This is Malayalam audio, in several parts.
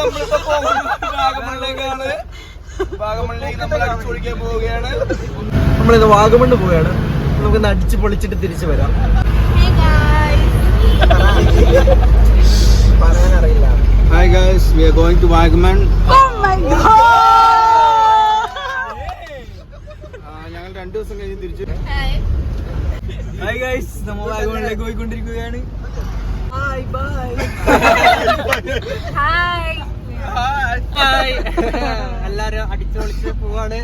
നമ്മളിപ്പോ പോകുന്നത് വാഗമണിലേക്കാണ്. വാഗമണിലേക്ക് നമ്മൾ അടിച്ചു പൊളിക്കാൻ പോവുകയാണ്. നമ്മളിത് വാഗമണ് പോവുകയാണ്. നമുക്ക് അടിച്ച് പൊളിച്ചിട്ട് തിരിച്ചു വരാം. പറയാനറിയില്ല hi guys we are going to Vagamon ഞങ്ങൾ രണ്ടു ദിവസം കഴിഞ്ഞ് തിരിച്ചു ഹായ് ഗൈസ് നമ്മൾ വാഗമണിലേക്ക് പോയിക്കൊണ്ടിരിക്കുകയാണ്. ബൈ ബൈ ഹായ് എല്ലാരും അടിച്ചു പൊളിച്ച് പോവാണ്.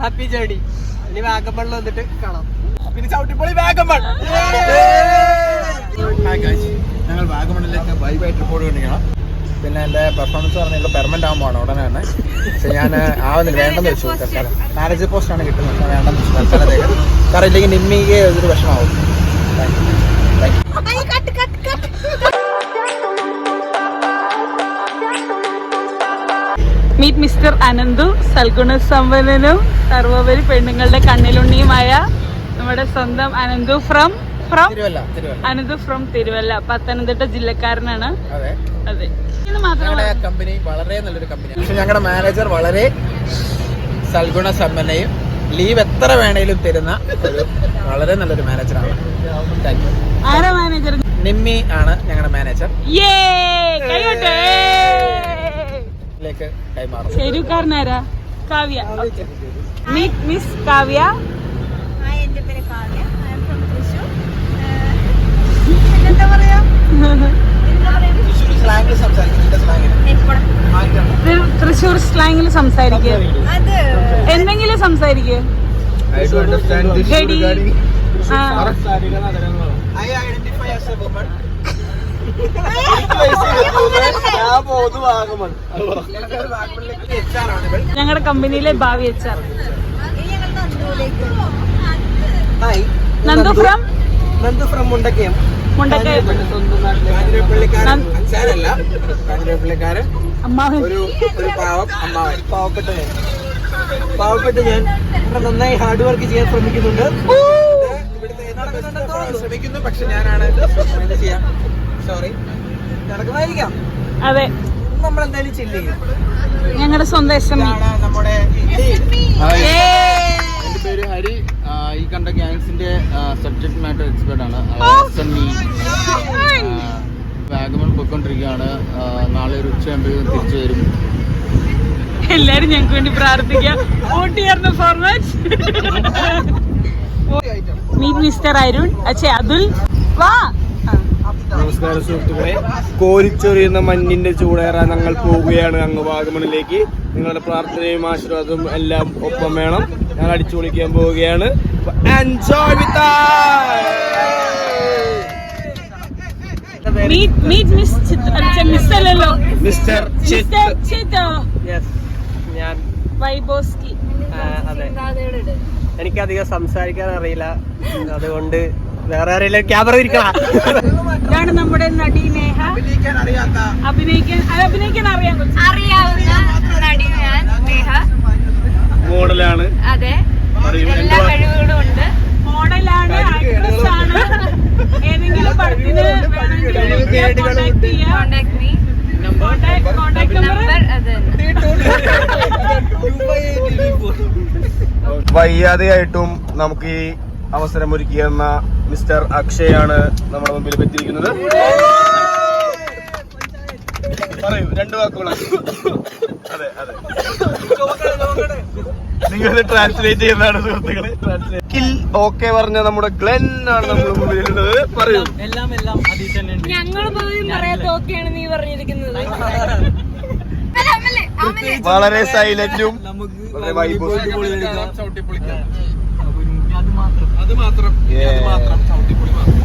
ഹാപ്പി ജേർണി ഇനി വാഗമണിൽ വന്നിട്ട് കാണാം. പിന്നെ ചവിട്ടിപ്പൊളി വാഗമൺ ഞങ്ങൾ വാഗമണിലേക്ക് ബൈ ബൈ റിപ്പോർട്ട് കൊടുക്കുകയാണ് പിന്നെ എന്റെ പെർഫോമൻസ് പറഞ്ഞാൽ പെർമനന്റ് ആകുമ്പോൾ ഉടനെ തന്നെ ഞാൻ ആവുന്നില്ല. വേണ്ടെന്ന് വെച്ചു. തൽക്കാലം. മാനേജർ പോസ്റ്റ് ആണ് കിട്ടുന്നത്. വേണ്ടെന്ന് വെച്ചു. തൽക്കാലത്തേക്ക്. കാരണം ഇല്ലെങ്കിൽ നിമ്മിക്ക് ഇതൊരു വിഷമാവും thank you meet mister Ananthu സൽഗുണ സമ്പന്നനും സർവോപരി പെണ്ണുങ്ങളുടെ കണ്ണിലുണ്ണിയുമായ നമ്മുടെ സ്വന്തം Ananthu from from Ananthu from Thiruvalla Pathanamthitta ജില്ലക്കാരനാണ്. അതെ. കമ്പനി വളരെ നല്ലൊരു കമ്പനിയാണ് പക്ഷെ ഞങ്ങളുടെ മാനേജർ വളരെ സൽഗുണ സമ്പന്നയും ലീവ് എത്ര വേണേലും തരുന്ന ഒരു വളരെ നല്ലൊരു മാനേജറാണ് ആരാ മാനേജർ നിമ്മി ആണ് ഞങ്ങളുടെ മാനേജർ ിലേക്ക് കൈമാറും ശരിക്കാരനാരാ കാവ്യ മിസ് കാവ്യ പേര് Kavya I am from Thrissur എന്താ പറയാ സ്ലാങ്ങിൽ തൃശ്ശൂർ സംസാരിക്കുക എന്തെങ്കിലും സംസാരിക്കുക I identify as a woman ഞങ്ങളുടെ കമ്പനിയിലെ ഭാവി H R Nandu from Nandu from Mundakayam. കാഞ്ഞിരപ്പള്ളിക്കാരൻ. ഒരു ഒരു പാവം അമ്മാവൻ. പാവപ്പെട്ട ഞാൻ. നന്നായി ഹാർഡ് വർക്ക് ചെയ്യാൻ ശ്രമിക്കുന്നുണ്ട്. ശ്രമിക്കുന്നു. പക്ഷെ ഞാനാണ് ചെയ്യാം. സോറി നടക്കുന്നതായിരിക്കാം. അതെ. നമ്മൾ എന്തായാലും ചില്ല ചെയ്യും. ഞങ്ങളുടെ സ്വന്തം എസ് എം ഇ ഇതാണ് നമ്മുടെ എന്റെ പേര് ഹരി. ഈ കണ്ട ഗ്യാങ്സിന്റെ സബ്ജക്ട് മാറ്റർ എക്സ്പേർട്ട് ആണ്. SME. ആ, വാഗമൺ പോയിക്കൊണ്ടിരിക്കുകയാണ്. നാളെ ഒരു ഉച്ചയാകുമ്പോഴേക്കും തിരിച്ചു വരും. എല്ലാരും ഞങ്ങൾക്ക് വേണ്ടി പ്രാർത്ഥിക്കാം. ഓട്ടിയാർന്ന ഫോർമാറ്റ് മീറ്റ് മിസ്റ്റർ അരുൺ അച്ഛേ അതുൽ. വാ. നമസ്കാരം സുഹൃത്തുക്കളെ. കോരിച്ചൊറിയുന്ന മഞ്ഞിന്റെ ചൂടേറാൻ ഞങ്ങൾ പോവുകയാണ് അങ്ങ് വാഗമണിലേക്ക്. നിങ്ങളുടെ പ്രാർത്ഥനയും ആശീർവാദവും എല്ലാം ഒപ്പം വേണം. ഞങ്ങൾ അടിച്ചു പൊളിക്കാൻ പോവുകയാണ്. എൻജോയ് വിത്ത് ഞാൻ വൈബോസ്കി. അതെ. എനിക്കധികം സംസാരിക്കാൻ അറിയില്ല അതുകൊണ്ട് വേറെ ആരെങ്കിലും ക്യാമറ ഇരിക്കണം? ഇതാണ് നമ്മുടെ നടി നേഹ. അഭിനയിക്കാൻ അറിയാത്ത അഭിനയിക്കാൻ അറിയാവുന്ന നടി ഞാൻ നേഹ. മോഡലാണ്. അതെ. എല്ലാ കഴിവുകളും ഉണ്ട്. മോഡലാണ് ആക്ട്രസ് ആണ്. ഏതെങ്കിലും പടത്തിന് വേണമെങ്കിൽ കോണ്ടാക്ട് ചെയ്യാം. Contact me contact number number അത് വയ്യാതെയായിട്ടും നമുക്ക് ഈ അവസരം ഒരുക്കിയെന്ന മിസ്റ്റർ അക്ഷയാണ് നമ്മുടെ മുമ്പിൽ പറ്റിയിരിക്കുന്നത് പറയൂ രണ്ട് വാക്കുകളാണ്. അതെ അതെ. നിങ്ങൾ ട്രാൻസ്ലേറ്റ് ചെയ്യുന്നതാണ് സുഹൃത്തുക്കളെ. ട്രാൻസ്ലേറ്റ് ഓക്കെ പറഞ്ഞ നമ്മുടെ ഗ്ലെൻ ആണ് നമ്മുടെ മുമ്പിലുള്ളത് പറയൂ. ഞങ്ങൾ പോലും പറയാത്ത ഓക്കെയാണ് നീ പറഞ്ഞിരിക്കുന്നത്. വളരെ സൈലന്റും വളരെ വൈബും അത് മാത്രം. അത് മാത്രം ചവിട്ടിപ്പൊളി മാത്രം.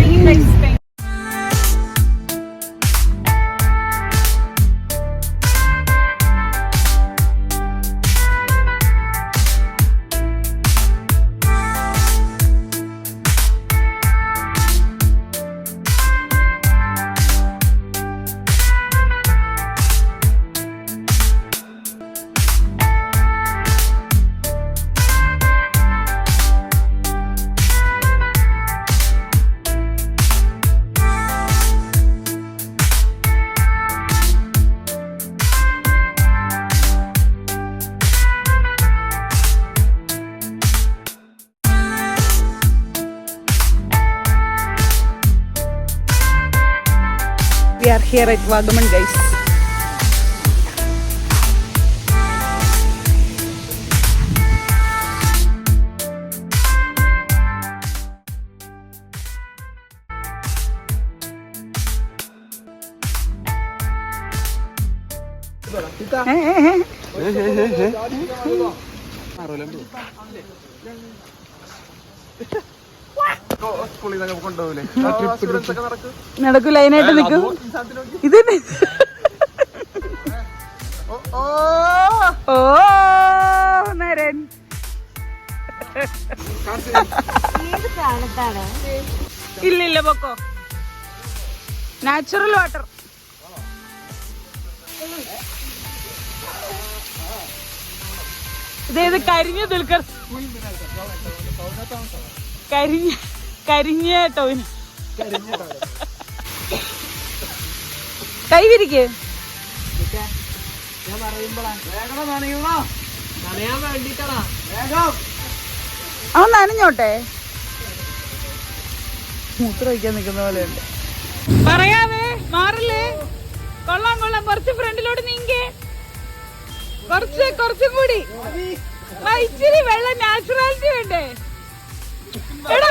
We are here at Vagamon guys. നടക്കൂ. ലൈനായിട്ട് നിൽക്കും. ഇത് ഓ നരൻ. ഇല്ല പൊക്കോ. നാച്ചുറൽ വാട്ടർ ഇതേത് കരിഞ്ഞ ദുൽഖർ? കരിഞ്ഞ കരിഞ്ഞ ടോവിന് കൈ വിരിക്ക്. അവൻ നനഞ്ഞോട്ടെ? മൂത്ര ഒഴിക്കാൻ നിൽക്കുന്ന പോലെയുണ്ട്. പറയാവേ മാറില്ലേ? കൊള്ളാം കൊള്ളാം. കുറച്ച് ഫ്രണ്ടിലോട്ട് നീങ്ങേ കുറച്ച് കുറച്ചും കൂടി. ഇച്ചിരി വെള്ളം നാച്ചുറാലിറ്റി വേണ്ടേ? എടാ.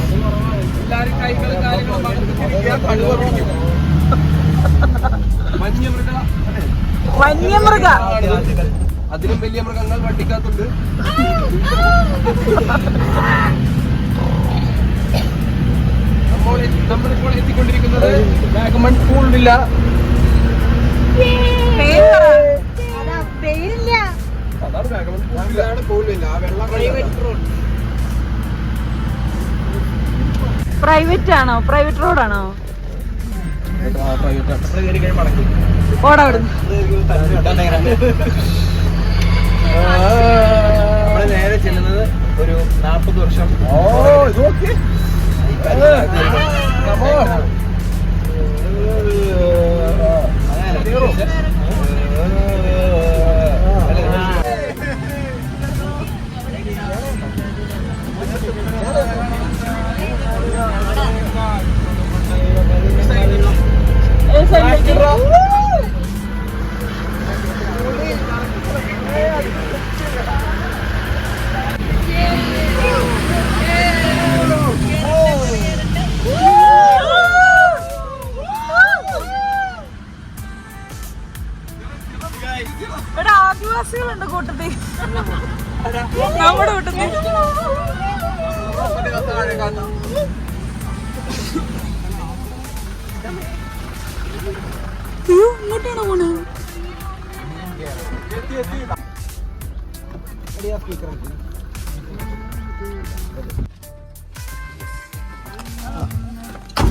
വന്യമൃഗ. അതിലും വലിയ മൃഗങ്ങൾ വണ്ടിക്കകത്തുണ്ട്. നമ്മൾ നമ്മളിപ്പോൾ എത്തിക്കൊണ്ടിരിക്കുന്നത് വാഗമൺ പൂളില്ല പേരില്ല. അതാണ് വാഗമൺ പൂളിലാണ് പൂളില്ല ആ വെള്ളം പ്രൈവറ്റ് ആണോ? പ്രൈവറ്റ് റോഡാണോ ഓടാ നേരെ ചെല്ലുന്നത് ഒരു നാൽപ്പത് വർഷം ഓ ഇത് ഓക്കെ ഇവിടെ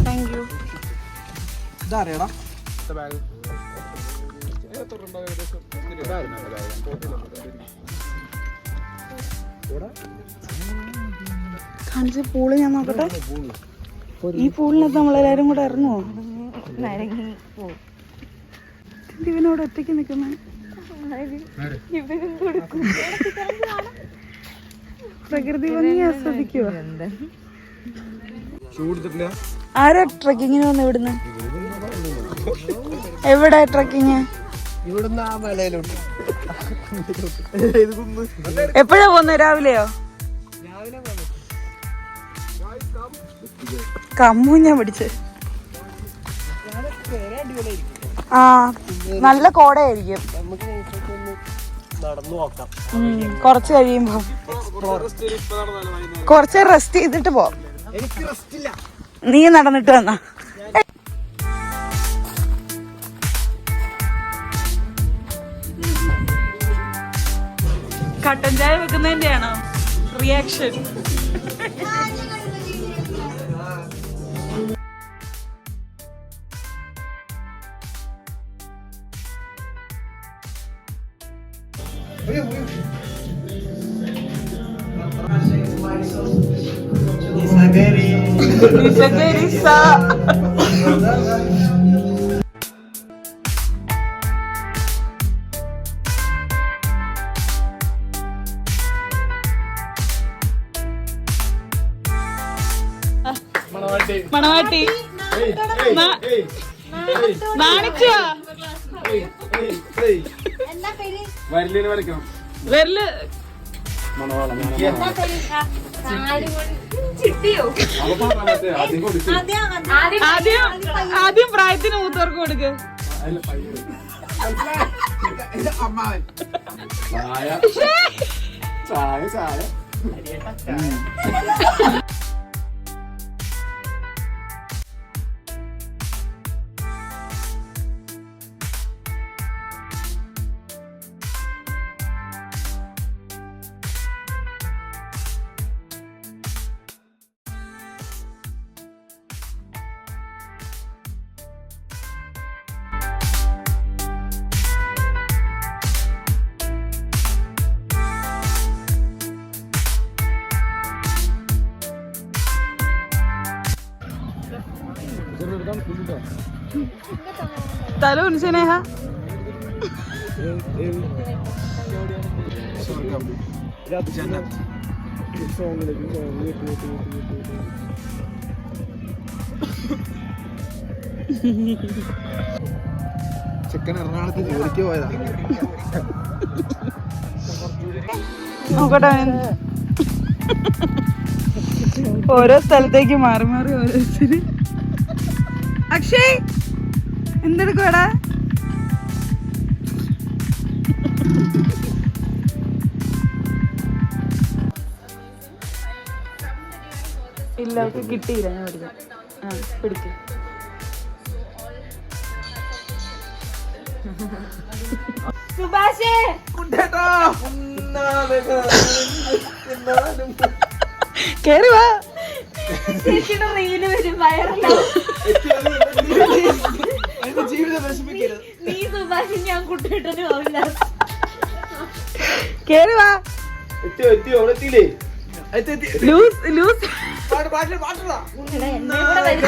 താങ്ക് യു ഇതറിയടാ കാണിച്ച പൂൾ ഞാൻ നോക്കട്ടെ? ഈ പൂളിനകത്ത് നമ്മളെല്ലാരും കൂടെ ഇറങ്ങുമോ ഇവനോട് ഒറ്റയ്ക്ക് നിൽക്കുന്ന? പ്രകൃതി ഭംഗി ആസ്വദിക്കുക ആരാ ട്രക്കിങ്ങിന് വന്ന് ഇവിടുന്ന്? എവിടെ ട്രക്കിങ് ഇവിടുന്ന് ആ മലയിലുണ്ട് എപ്പോഴാ പോന്നെ? രാവിലെയോ? കമ്മു ഞാൻ പിടിച്ച്. ആ നല്ല കോടയായിരിക്കും. നടന്നു നോക്കാം. കുറച്ച് കഴിയുമ്പോ കുറച്ച് റെസ്റ്റ് ചെയ്തിട്ട് പോ. എനിക്ക് റെസ്റ്റ് ഇല്ല. നീ നടന്നിട്ട് വന്നാ. കട്ടൻ ചായ വെക്കുന്നതിന്റെയാണ്? റിയാക്ഷൻ മണവാട്ടി. നാ- നാണിച്ചോ. വരലിന് വരയ്ക്കണം. വിരൽ. ചിട്ടിയോ ആദ്യം ആദ്യം ആദ്യം പ്രായത്തിന് മൂത്തവർക്ക് കൊടുക്ക്. ചായ ചായ. തല ഉൻസനേഹ ചെക്കൻ എറണാകുളത്ത് ജോലിക്ക് പോയതാ. നോക്കട്ടെ ഓരോ സ്ഥലത്തേക്ക് മാറി മാറി ഓരോരുത്തര്. അക്ഷയ് എന്തെടുക്കുവാടാ? ഇല്ല അവർക്ക് കിട്ടിയില്ല ഞാൻ പിടിക്കാം ആ പിടിക്കും. സുഭാഷേ! കേറി വാ. ചേച്ചിയുടെ റീൽ വരും വയറലാവും. ജീവിതം നശിപ്പിക്കരുത്. നീ സുഭാഷ് ഞാൻ കുട്ടിയിട്ടന് പോവില്ല കേറി വാ. എത്തി എത്തി അവിടെ എത്തിയില്ലേ? Loose loose. എന്നെ കൂടെ വരും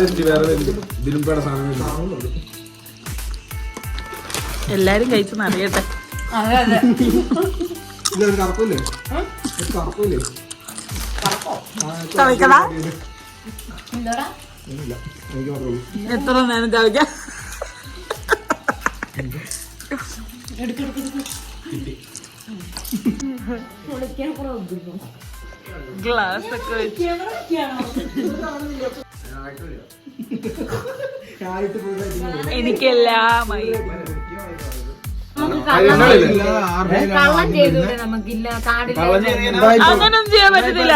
വേറെ ഇതിലും പേട സാധനം എല്ലാരും കഴിച്ചെന്ന് അറിയട്ടെ. ഇതൊരു എത്ര നേരം ചവയ്ക്കാം? ഗ്ലാസ് ഒക്കെ വെച്ച്. എനിക്കെല്ലാമായി നമുക്ക് കള്ളം കള്ളം ചെയ്തൂടെ? നമുക്കില്ല? കാടില്ല അങ്ങനൊന്നും ചെയ്യാൻ പറ്റത്തില്ല.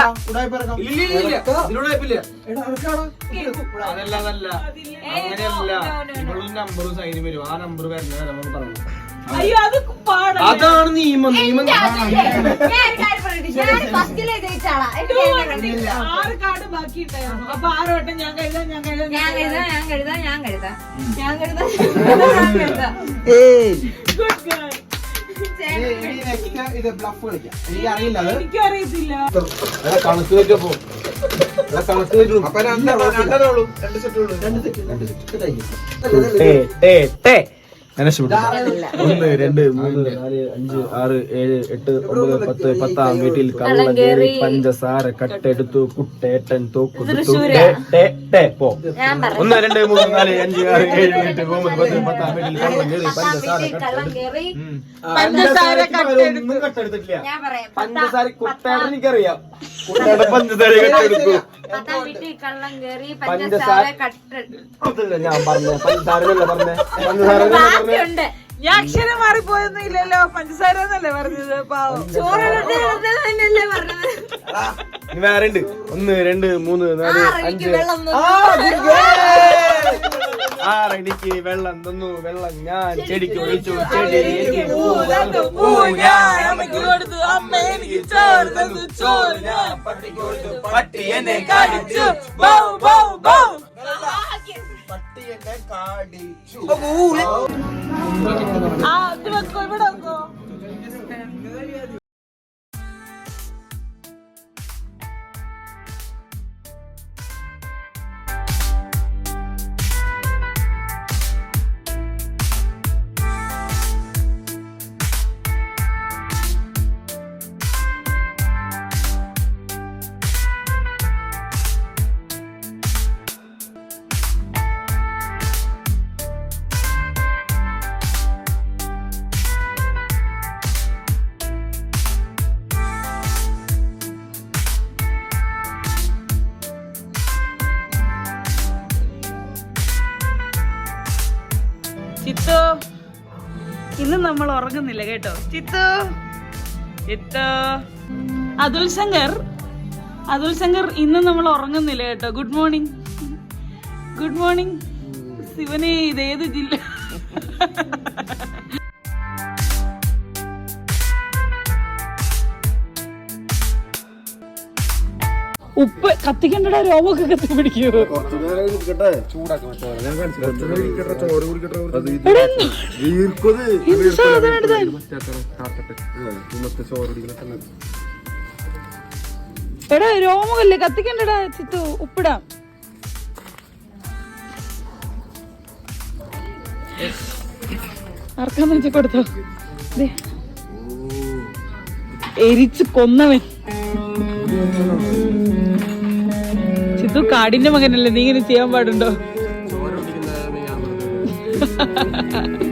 അതല്ല അതല്ല. അങ്ങനെയല്ല. ഇവളും നമ്പറും സൈനും വരും. ആ നമ്പർ വരുന്നത് നമുക്ക് പറഞ്ഞു അയ്യോ അത് അതാണ് നിയമം. നിയമം. ആറ് കാർഡ് ബാക്കി ഉണ്ടായിരുന്നു അപ്പൊ ആറ് വട്ടം ഞാൻ കഴുതാം ഞാൻ കഴുതാം ഞാൻ ഞാൻ ഞാൻ കരുതാ ഞാൻ കരുതാ ഞാൻ കരുതാ ഗുഡ് ഗേൾ ഇത് ബ്ലഫ് കളിക്കാം. എനിക്ക് അറിയില്ല കണക്ക് വെച്ചപ്പോ കണക്ക് വെച്ചു ഞാൻ രക്ഷപ്പെട്ടു ഒന്ന് രണ്ട് മൂന്ന് നാല് അഞ്ച് ആറ് ഏഴ് എട്ട് ഒമ്പത് പത്ത് പത്താം വീട്ടിൽ കള്ളം കേറി പഞ്ചസാര കട്ടെടുത്തു കുട്ടേട്ടൻ തോക്കു പോ. ഒന്ന് രണ്ട് മൂന്ന് നാല് അഞ്ച് ആറ് ഏഴ് എട്ട് ഒമ്പത് പത്ത് പത്താം വീട്ടിൽ കള്ളം കേറി പഞ്ചസാര കള്ളം കയറി പഞ്ചസാര കട്ടെടുത്തിട്ടില്ല. പഞ്ചസാര കുട്ടേട്ടൻ എനിക്കറിയാം. കുട്ടേട്ടൻ പഞ്ചസാര കട്ടെടുത്തു. കയറി പഞ്ചസാര ഞാൻ പറഞ്ഞ പഞ്ചസാര എന്നല്ല പഞ്ചസാര എന്നല്ല പറഞ്ഞേ ഞാൻ അക്ഷരം മാറിപ്പോയൊന്നും ഇല്ലല്ലോ പഞ്ചസാര എന്നല്ലേ പറഞ്ഞത്? പാവം. തന്നെയല്ലേ പറഞ്ഞത്? വേറെ ഉണ്ട്. ഒന്ന് രണ്ട് മൂന്ന് നാല് അഞ്ച്. ആറടിക്ക് വെള്ളം തന്നു. വെള്ളം ഞാൻ ചെടിക്ക് ഒഴിച്ചു. ചെടി പട്ടി എന്നെ കാണിച്ചു. Bow, bow, bow. ആ ഇത് വെക്കോ ഇവിടെ വെക്കോ ഉറങ്ങുന്നില്ല കേട്ടോ. ചിത്തു. ചിത്തു. അതുൽ ശങ്കർ. അതുൽ ശങ്കർ ഇന്ന് നമ്മൾ ഉറങ്ങുന്നില്ല കേട്ടോ. ഗുഡ് മോർണിംഗ് ഗുഡ് മോർണിംഗ് ശിവനെ ഇതേത് ജില്ല? ഉപ്പ് കത്തിക്കണ്ടടാ രോമൊക്കെ കത്തി പിടിക്കൂ? എടാ രോമകല്ലേ കത്തിക്കണ്ടടാ ചിത്തു. ഉപ്പിടാം. ആർക്കാന്ന് വെച്ചാ കൊടുത്തോ? ദേ. എരിച്ച് കൊന്നവൻ. കാടിന്റെ മകനല്ലേ? നീ ഇങ്ങനെ ചെയ്യാൻ പാടുണ്ടോ?